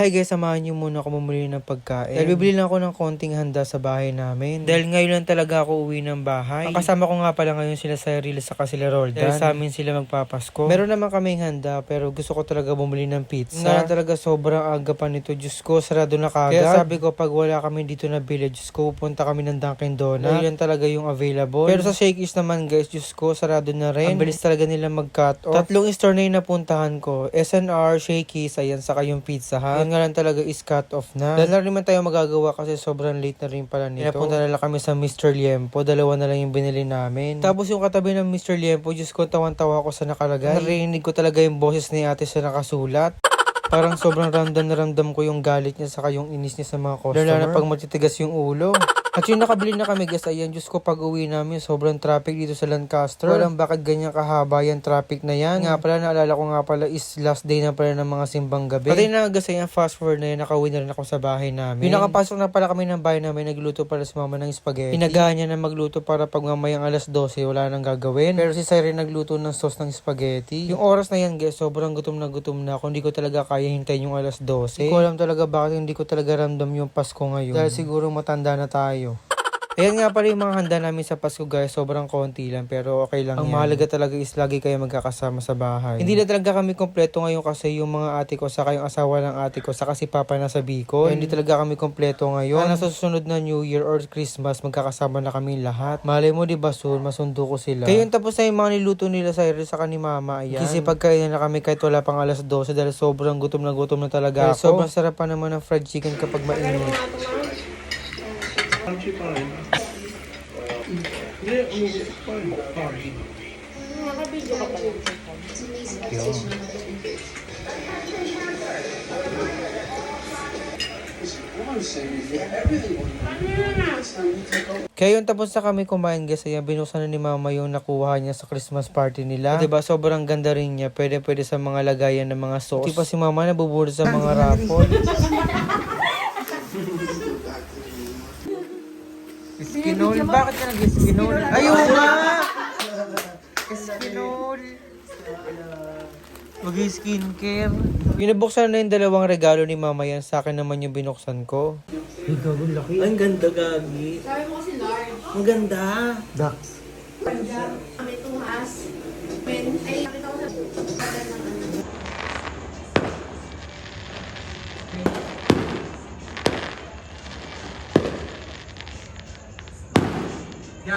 Hi guys, samahan niyo muna ako bumili ng pagkain. Dahil bibili lang ako ng konting handa sa bahay namin. Dahil ngayon lang talaga ako uwi ng bahay. Ang kasama ko nga pala ngayon sila Cyril sa sila Roldan. Dahil sa amin sila magpapasko. Meron naman kaming handa pero gusto ko talaga bumili ng pizza. Nga talaga sobrang aga pa nito. Diyos ko, sarado na kagad. Kaya sabi ko pag wala kami dito na village, Diyos ko, pupunta kami ng Dunkin Donut. Yan talaga yung available. Pero sa Shakey's naman guys, Diyos ko, sarado na rin. Ang bilis talaga nila mag-cut off. Tatlong store na yung napuntahan ko. SNR, Shakey's, ayan, saka yung Pizza Hut. Yun nga lang talaga is cut off na. Dahil na rin man tayo magagawa kasi sobrang late na rin pala nito. Pinapunta na lang kami sa Mr. Liempo. Dalawa na lang yung binili namin. Tapos yung katabi ng Mr. Liempo, Diyos ko, tawan-tawa ko sa nakalagay. Narinig ko talaga yung boses ni ate sa nakasulat. Parang sobrang ramdam na ramdam ko yung galit niya saka yung inis niya sa mga customer. Lalo na pag matitigas yung ulo. At yung nakabili na kami guys, ayan, Diyos ko, pag uwi namin, sobrang traffic dito sa Lancaster. Walang bakit ganyan kahaba yung traffic na yan. Nga pala, naalala ko nga pala is last day na pala ng mga simbang gabi. Pati na guys, ayan, fast forward na yun, nakauwi na rin ako sa bahay namin. Yung nakapasok na pala kami ng bahay namin, nagluto pala si mama ng spaghetti. Inagahan niya na magluto para pag mamayang alas 12, wala nang gagawin. Pero si Siren nagluto ng sauce ng spaghetti. Yung oras na yan guys, sobrang gutom na gutom na ako. Hindi ko talaga kaya hintayin yung alas 12. Hindi ko alam talaga bakit hindi ko talaga ramdam yung Pasko ngayon. Dahil siguro matanda na tayo. Ayan nga pala yung mga handa namin sa Pasko guys, sobrang konti lang pero okay lang Ang yan. mahalaga talaga is lagi kayo magkakasama sa bahay. Hindi na talaga kami kompleto ngayon kasi yung mga ate ko, saka yung asawa ng ate ko, saka si Papa nasa Bicol. Kaya hindi talaga kami kompleto ngayon. Sana sa susunod na New Year or Christmas, magkakasama na kami lahat. Malay mo di ba soon, masundo ko sila. Kaya yung tapos na yung mga niluto nila sa Cyril saka ni Mama, ayan. Kasi pagkain na kami kahit wala pang alas 12 dahil sobrang gutom na gutom na talaga ako. Sobrang sarap pa naman ng fried chicken kapag mainit. Umuwi pa rin. Sorry. Nakabidyo ka pala. Kaya yung tapos na kami kumain guys, ayan, binuksan na ni mama yung nakuha niya sa Christmas party nila. 'Di ba sobrang ganda rin niya. Pwede pwede sa mga lagayan ng mga sauce. Di pa si mama nabubulot sa mga raffle. Skinol? Bakit ka nag-skinol? Ayaw nga! Skinol! Mag-skincare. Binubuksan na yung dalawang regalo ni mama yan. Sa akin naman yung binuksan ko. Ay, gagawin laki. Ang ganda, Gagi. Sabi mo kasi large. Ang ganda. Dax. Ya.